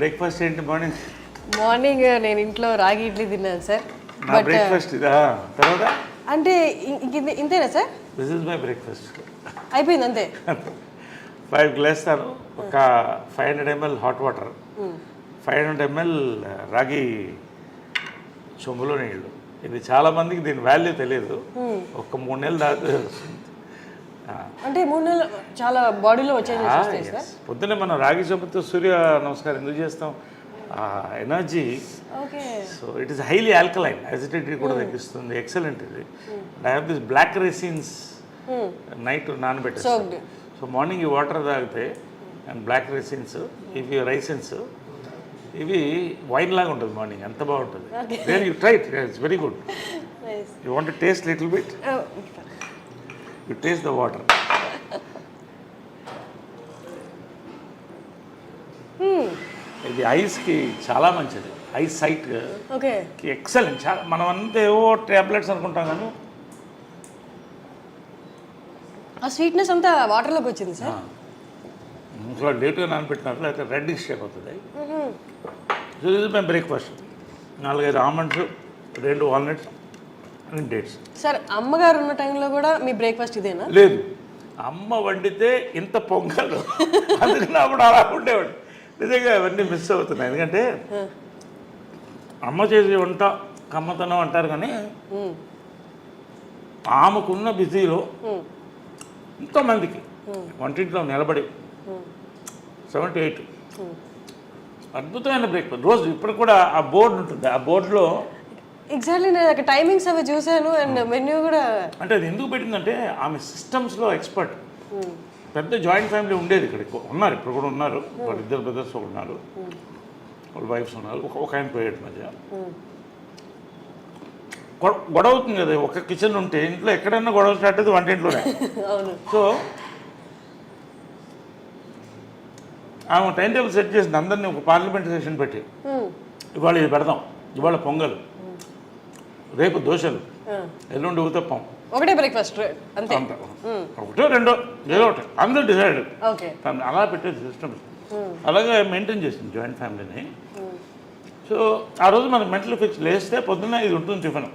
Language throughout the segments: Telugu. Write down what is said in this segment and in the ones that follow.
బ్రేక్ఫాస్ట్ ఏంటి మార్నింగ్ మార్నింగ్ నేను ఇంట్లో రాగి ఇడ్లీ తిన్నాను సార్ నా బ్రేక్ఫాస్ట్ ఇదా? తర్వాత? అంటే ఇ- ఇంక ఇది- ఇంతేనా sir this is my breakfast అయిపోయింది అంతే. ఫైవ్ గ్లాస్తాను ఒక five hundred ml hot water five hundred ml రాగి చెంబులో నీళ్ళు. ఇది చాలా మందికి దీని వాల్యూ తెలియదు. ఒక మూడు నెలలు దాకా అంటే మూడు నెలలు చాలా బాడీలో వచ్చేది పొద్దున్నే మనం రాగి చెంబుతో సూర్య నమస్కారం ఎందుకు చేస్తాం? Energy. Okay. So it is highly alkaline acidity కూడా తగ్గిస్తుంది. ఎక్సలెంట్ ఇది. దిస్ బ్లాక్ రెసిన్స్ నైట్ నానబెట్టేస్తాను Soaked. సో మార్నింగ్ ఈ వాటర్ తాగితే అండ్ బ్లాక్ రెసిన్స్ ఇవి రైసిన్స్ ఇవి వైన్ లాగా ఉంటుంది మార్నింగ్ ఎంత బాగుంటుంది. Then you try it it's very good you want taste little bit you taste the water ఇది ఐస్కి చాలా మంచిది. Eyes sight okay. ఎక్సలెంట్. చాలా మనం అంతా ఏవో ట్యాబ్లెట్స్ అనుకుంటాం కానీ ఆ స్వీట్నెస్ అంతా వాటర్లోకి వచ్చింది సార్. ఇంట్లో లేట్గా నానబెట్టినట్లు అయితే రెడ్డిష్ అయిపోతుంది. సో ఇది మేము బ్రేక్ఫాస్ట్. నాలుగైదు ఆల్మండ్స్ రెండు వాల్నట్స్ డేట్స్ సార్ అమ్మగారు ఉన్న టైంలో కూడా మీ బ్రేక్ఫాస్ట్ ఇదేనా? లేదు. అమ్మ వండితే ఇంత పొంగలు. అందుకని అప్పుడు అలా ఉండేవాడు. నిజంగా అవన్నీ మిస్ అవుతున్నాయి. ఎందుకంటే అమ్మ చేసే వంట కమ్మతనం అంటారు కానీ. ఆమెకున్న బిజీలో. ఎంతోమందికి వంటింట్లో నిలబడి సెవెంటీ ఎయిట్ అద్భుతమైన బ్రేక్ఫాస్ట్ రోజు ఇప్పుడు కూడా ఆ బోర్డు ఉంటుంది. ఆ బోర్డులో ఎగ్జాక్ట్లీ నేను అక్కడ టైమింగ్స్ అవి చూశాను అండ్ మెన్యూ కూడా అంటే అది ఎందుకు పెట్టిందంటే ఆమె సిస్టమ్స్లో ఎక్స్పర్ట్ పెద్ద జాయింట్ ఫ్యామిలీ ఉండేది ఇక్కడ ఉన్నారు ఇప్పుడు కూడా ఉన్నారు. వాళ్ళ ఇద్దరు బ్రదర్స్ ఉన్నారు. వాళ్ళ వైఫ్స్ ఉన్నారు. ఒక ఆయన పోయాడు మధ్య. గొడవ అవుతుంది కదా ఒక కిచెన్ ఉంటే ఇంట్లో ఎక్కడైనా గొడవ స్టార్ట్ అయితే వంటింట్లోనే. సో ఆమె టైం టేబుల్ సెట్ చేసింది అందరినీ ఒక పార్లమెంట్ సెషన్ పెట్టి. ఇవాళ ఇది పెడదాం ఇవాళ పొంగల్. రేపు దోశలు. ఎల్లుండి ఊతప్పం ఒకటే బ్రేక్ఫాస్ట్ అంతే. ఒకటో రెండో ఏదో ఒకటి. అందరూ డిసైడ్ అలా పెట్టేది సిస్టమ్ అలాగే మెయింటైన్ చేసింది జాయింట్ ఫ్యామిలీని సో ఆ రోజు మనకి మెంటల్ ఫిక్స్ లేస్తే పొద్దున్న ఇది ఉంటుంది టిఫిన్.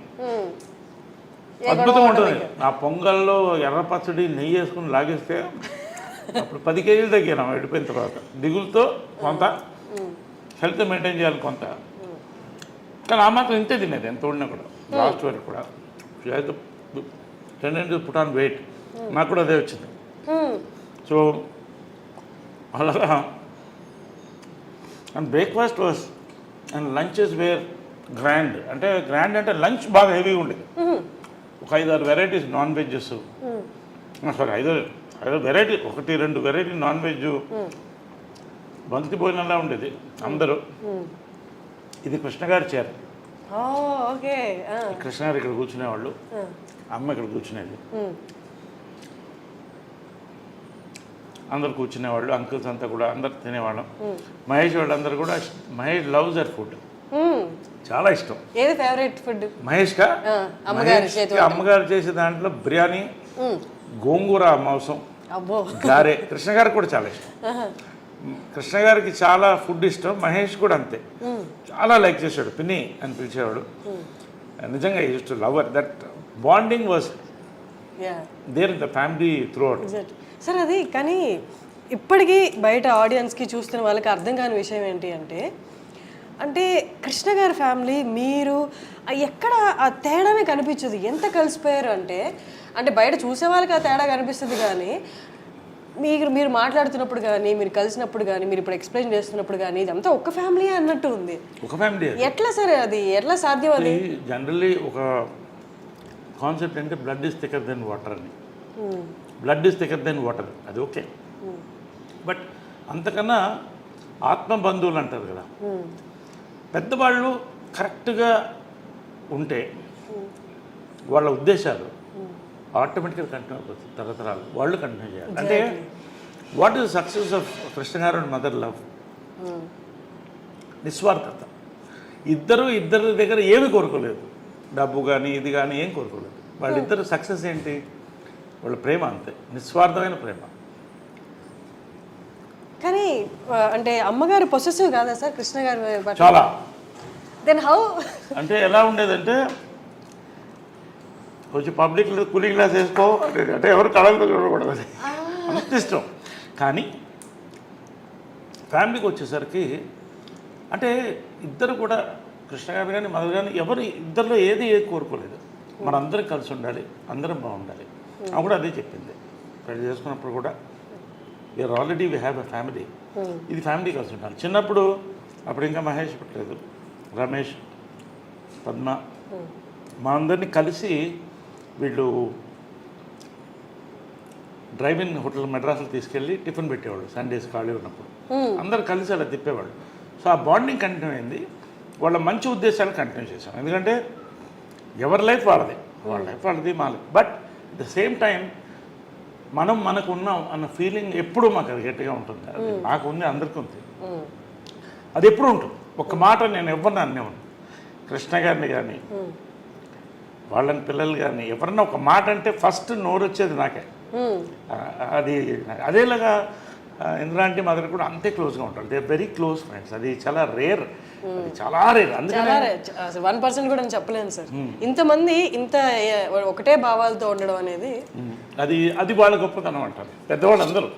గొడవ ఉంటుంది. ఆ పొంగల్లో ఎర్ర పచ్చడి నెయ్యి వేసుకుని లాగేస్తే అప్పుడు పది కేజీలు తగ్గాను వెళ్ళిపోయిన తర్వాత. దిగులతో కొంత. హెల్త్ మెయింటైన్ చేయాలి కొంత. కానీ ఆ మాత్రం ఇంతే తినేది ఎంత ఉన్నా కూడా. లాస్ట్ వరకు కూడా. టెండెంట్ పుట్ ఆన్ వెయిట్ నాకు కూడా అదే వచ్చింది. సో అలాగా. And breakfast was and lunches were grand అంటే గ్రాండ్ అంటే లంచ్ బాగా హెవీగా ఉండేది. మ్మ్. ఒక ఐదారు వెరైటీస్ నాన్ వెజ్జెస్. సారీ ఐదు ఐదు వెరైటీ ఒకటి రెండు వెరైటీ నాన్ వెజ్ బంతి భోజనంలా ఉండేది అందరూ. ఇది కృష్ణ గారి చేర ఓకే. కృష్ణ గారు ఇక్కడ కూర్చునేవాళ్ళు. అమ్మ ఇక్కడ కూర్చునేది. అందరు కూర్చునేవాళ్ళు అంకుల్స్ అంతా కూడా అందరు తినేవాళ్ళం. మహేష్ వాళ్ళందరూ కూడా మహేష్ లవ్స్ దర్ ఫుడ్. చాలా ఇష్టం. ఏది ఫేవరెట్ ఫుడ్? మహేష్కా? ఆ, అమ్మగారి చేసే దాంట్లో బిర్యానీ. గోంగూర మాంసం గారె. కృష్ణ గారికి కూడా చాలా ఇష్టం. కృష్ణ గారికి చాలా ఫుడ్ ఇష్టం మహేష్ కూడా అంతే. చాలా లైక్ చేశాడు పిన్ని అని పిలిచేవాడు. నిజంగా use to love that bonding was yeah there the family throughout sir అది కానీ ఇప్పటికీ బయట ఆడియన్స్కి చూస్తున్న వాళ్ళకి అర్థం కాని విషయం ఏంటి అంటే అంటే కృష్ణ గారి ఫ్యామిలీ మీరు ఎక్కడ ఆ తేడానే కనిపించదు. ఎంత కలిసిపోయారు అంటే అంటే బయట చూసే వాళ్ళకి ఆ తేడా కనిపిస్తుంది కానీ మీరు మీరు మాట్లాడుతున్నప్పుడు కానీ మీరు కలిసినప్పుడు కానీ మీరు ఇప్పుడు ఎక్స్ప్లెయిన్ చేస్తున్నప్పుడు కానీ ఇదంతా ఒక్క ఫ్యామిలీ అన్నట్టు ఉంది. ఒక ఫ్యామిలీ ఎట్లా సార్ అది? ఎట్లా సాధ్యం అది? జనరల్లీ ఒక కాన్సెప్ట్ అంటే blood is thicker than water అని. Blood is thicker than water అది ఓకే. బట్ అంతకన్నా ఆత్మ బంధువులు అంటారు కదా. మ్మ్. పెద్దవాళ్ళు కరెక్ట్గా ఉంటే వాళ్ళ ఉద్దేశాలు ఆటోమేటిక్గా కంటిన్యూ అయిపోతుంది తరతరాలు. వాళ్ళు కంటిన్యూ చేయాలి. అంటే what is success of Krishna garu and mother love? మ్మ్. నిస్వార్థత. ఇద్దరు ఇద్దరి దగ్గర ఏమి కోరుకోలేదు. డబ్బు కానీ ఇది కానీ ఏం కోరుకోలేదు. వాళ్ళిద్దరు సక్సెస్ ఏంటి? వాళ్ళ ప్రేమ అంతే. నిస్వార్థమైన ప్రేమ. కానీ అంటే అమ్మగారు పొసెసివ్ కాదా సార్ కృష్ణ గారి చాలా. దెన్ హౌ అంటే ఎలా ఉండేదంటే కొంచెం పబ్లిక్ కూలింగ్ గ్లాస్ వేసుకో. అంటే ఎవరు కళలు చూడకూడదు అది. అంత ఇష్టం. కానీ ఫ్యామిలీకి వచ్చేసరికి అంటే ఇద్దరు కూడా కృష్ణ గారు కానీ మదర్ కానీ ఎవరు ఇద్దరిలో ఏది ఏది కోరుకోలేదు. మనందరం కలిసి ఉండాలి అందరం బాగుండాలి. ఆమె కూడా అదే చెప్పింది. పెళ్ళి చేసుకున్నప్పుడు కూడా we're already we have a family ఇది ఫ్యామిలీ కలిసి ఉండాలి. చిన్నప్పుడు అప్పుడు ఇంకా మహేష్ పుట్టలేదు. రమేష్ పద్మ మా అందరినీ కలిసి వీళ్ళు డ్రైవింగ్ హోటల్ మెడ్రాస్లో తీసుకెళ్ళి టిఫిన్ పెట్టేవాళ్ళు సండేస్ ఖాళీ ఉన్నప్పుడు. అందరు కలిసి అలా తిప్పేవాళ్ళు. సో ఆ బాండింగ్ కంటిన్యూ అయింది. వాళ్ళ మంచి ఉద్దేశాలు కంటిన్యూ చేశాం. ఎందుకంటే ఎవరి లైఫ్ వాళ్ళది. వాళ్ళ లైఫ్ వాళ్ళది మా life. But at the same time మనం మనకు ఉన్నాం అన్న ఫీలింగ్ ఎప్పుడూ మాకు అది గట్టిగా ఉంటుంది. అది నాకు ఉంది అందరికీ ఉంది. అది ఎప్పుడు ఉంటుంది? ఒక మాట నేను ఎవరిని అనేవాడిని కృష్ణ గారిని కానీ వాళ్ళని పిల్లలు కానీ ఎవరన్నా ఒక మాట అంటే ఫస్ట్ నోరు వచ్చేది నాకే అది అదేలాగా ఇంద్రాంటి మదర్ కూడా అంతే క్లోజ్గా ఉంటారు. దే వెరీ క్లోజ్ ఫ్రెండ్స్ అది చాలా రేర్ అది చాలా రేర్ అందుకని వన్ పర్సెంట్ కూడా నేను చెప్పలేను సార్. ఇంతమంది ఇంత ఒకటే భావాలతో ఉండడం అనేది అది అది వాళ్ళ గొప్పతనం అంటారు. పెద్దవాళ్ళు అందరూ.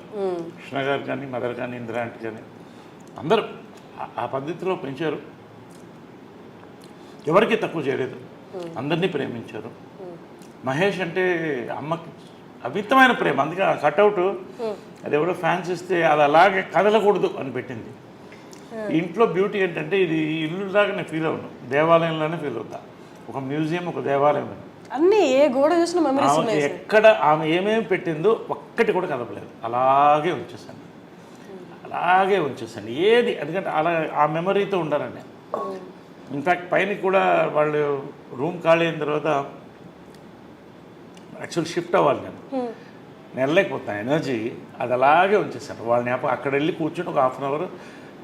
కృష్ణ గారు కానీ మదర్ కానీ ఇంద్రాంటి కానీ అందరూ ఆ పద్ధతిలో పెంచారు. ఎవరికి తక్కువ చేయలేదు. అందరినీ ప్రేమించారు. మహేష్ అంటే అమ్మకి అమితమైన ప్రేమ. అందుకే ఆ కట్అవుట్ అది ఎవరో ఫ్యాన్స్ ఇస్తే అది అలాగే కదలకూడదు అని పెట్టింది. ఇంట్లో బ్యూటీ ఏంటంటే ఇది ఇల్లు లాగా నేను ఫీల్ అవును దేవాలయంలోనే ఫీల్ అవుతా. ఒక మ్యూజియం ఒక దేవాలయం అన్ని ఏ గోడ చూసిన మెమరీస్ ఎక్కడ ఆమె ఏమేమి పెట్టిందో ఒక్కటి కూడా కదపలేదు. అలాగే ఉంచేసాను అలాగే ఉంచేసాను ఏది? ఎందుకంటే అలా ఆ మెమరీతో ఉండాలండి ఇన్ఫ్యాక్ట్ పైన కూడా వాళ్ళు రూమ్ ఖాళీ అయిన తర్వాత యాక్చువల్ షిఫ్ట్ అవ్వాలి నేను. నేను వెళ్ళలేకపోతాను ఎనర్జీ అది అలాగే ఉంచేసాను వాళ్ళ జ్ఞాపకం అక్కడ వెళ్ళి కూర్చొని ఒక హాఫ్ అన్ అవర్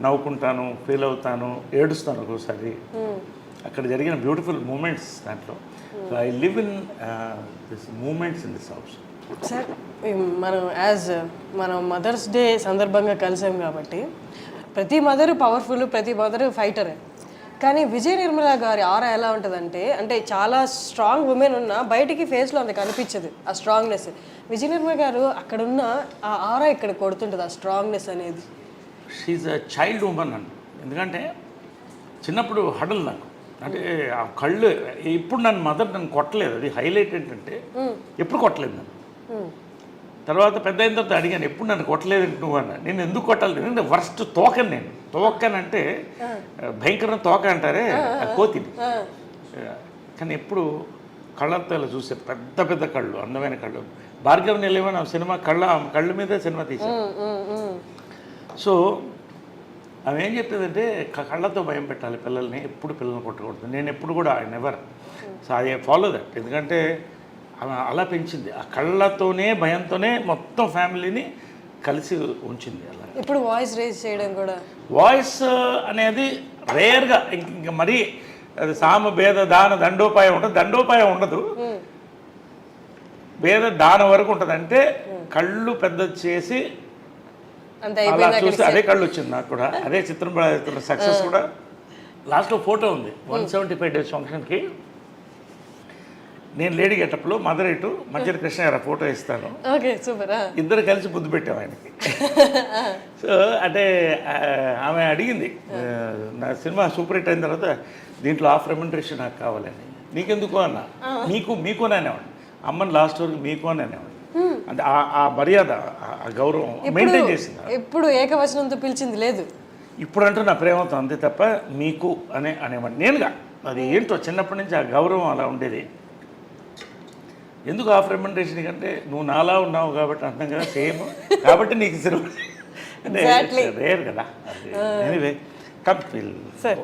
నవ్వుకుంటాను ఫీల్ అవుతాను ఏడుస్తాను ఒక్కోసారి. అక్కడ జరిగిన బ్యూటిఫుల్ మూమెంట్స్ దాంట్లో. So I live in this moments in this house sir మనం యాజ్ మనం మదర్స్ డే సందర్భంగా కలిసాం కాబట్టి ప్రతి మదర్ పవర్ఫుల్ ప్రతి మదర్ ఫైటరే కానీ విజయ నిర్మల గారి ఆరా ఎలా ఉంటుందంటే అంటే చాలా స్ట్రాంగ్ ఉమెన్ ఉన్న బయటికి ఫేస్లో అంత కనిపించదు ఆ స్ట్రాంగ్నెస్ విజయ నిర్మల గారు అక్కడ ఉన్న ఆ ఆరా ఇక్కడ కొడుతుంటుంది ఆ స్ట్రాంగ్నెస్ అనేది. షీఈ్ అ చైల్డ్ ఉమెన్ అండి ఎందుకంటే చిన్నప్పుడు హడల్ నాకు. అంటే ఆ కళ్ళు ఇప్పుడు నన్ను మదర్ నన్ను కొట్టలేదు. అది హైలైట్ ఏంటంటే ఎప్పుడు కొట్టలేదు నన్ను. తర్వాత పెద్ద అయిన తర్వాత అడిగాను ఎప్పుడు నన్ను కొట్టలేదు నువ్వు? అన్న. నేను ఎందుకు కొట్టాలి? నేను ఫస్ట్ తోకను నేను. తోకనంటే భయంకరం తోక అంటారే కోతిని. కానీ ఎప్పుడు కళ్ళతో చూసే పెద్ద పెద్ద కళ్ళు అందమైన కళ్ళు. భార్గవ్ నిలయమని ఆ సినిమా కళ్ళ కళ్ళ మీదే సినిమా తీశాను సో ఆమె ఏం చెప్తుందంటే క- కళ్ళతో భయం పెట్టాలి పిల్లల్ని ఎప్పుడు పిల్లల్ని కొట్టకూడదు. నేను ఎప్పుడు కూడా I never. So I follow that. ఎందుకంటే అలా పెంచింది. ఆ కళ్ళతోనే భయంతోనే మొత్తం ఫ్యామిలీని కలిసి ఉంచింది అలా. ఇప్పుడు వాయిస్ రేజ్ చేయడం కూడా. వాయిస్ అనేది రేర్గా ఇంక ఇంక మరీ అది సామ భేద దాన దండోపాయం ఉంటుంది. దండోపాయం ఉండదు. భేద దానం వరకు ఉంటుంది. అంటే కళ్ళు పెద్ద చేసి అలా చూస్తే అదే కళ్ళు వచ్చింది నాకు కూడా. అదే చిత్రం సక్సెస్ కూడా. లాస్ట్లో ఫోటో ఉంది. వన్ సెవెంటీ ఫైవ్ డేస్ ఫంక్షన్కి. నేను లేడీ గెటప్లో మదర్ ఇటు మధ్యలో కృష్ణ గారు ఫోటో ఇస్తాను. ఇద్దరు కలిసి బుద్ధి పెట్టాం ఆయనకి. సో అంటే ఆమె అడిగింది నా సినిమా సూపర్ హిట్ అయిన తర్వాత దీంట్లో ఆఫ్ రెమెండరేషన్ నాకు కావాలని. నీకెందుకు అన్న? నీకు మీకు అని అనేవాడు. అమ్మని లాస్ట్ వరకు మీకు అని అనేవాడు. అంటే ఆ- ఆ మర్యాద ఆ- గౌరవం మెయింటైన్ చేసింది ఎప్పుడు ఏకవచనంతో పిలిచింది లేదు. ఇప్పుడు అంటూ నా ప్రేమతో అంతే తప్ప మీకు అనే అనేవాడు. నేనుగా అది ఏంటో చిన్నప్పటి నుంచి ఆ గౌరవం అలా ఉండేది. ఎందుకు ఆఫ్ రెమెండేషన్ కంటే నువ్వు నాలా ఉన్నావు కాబట్టి అంటాం కదా సేమ్ కాబట్టి నీకు అంటే రేర్ కదా. Anyway come feel sir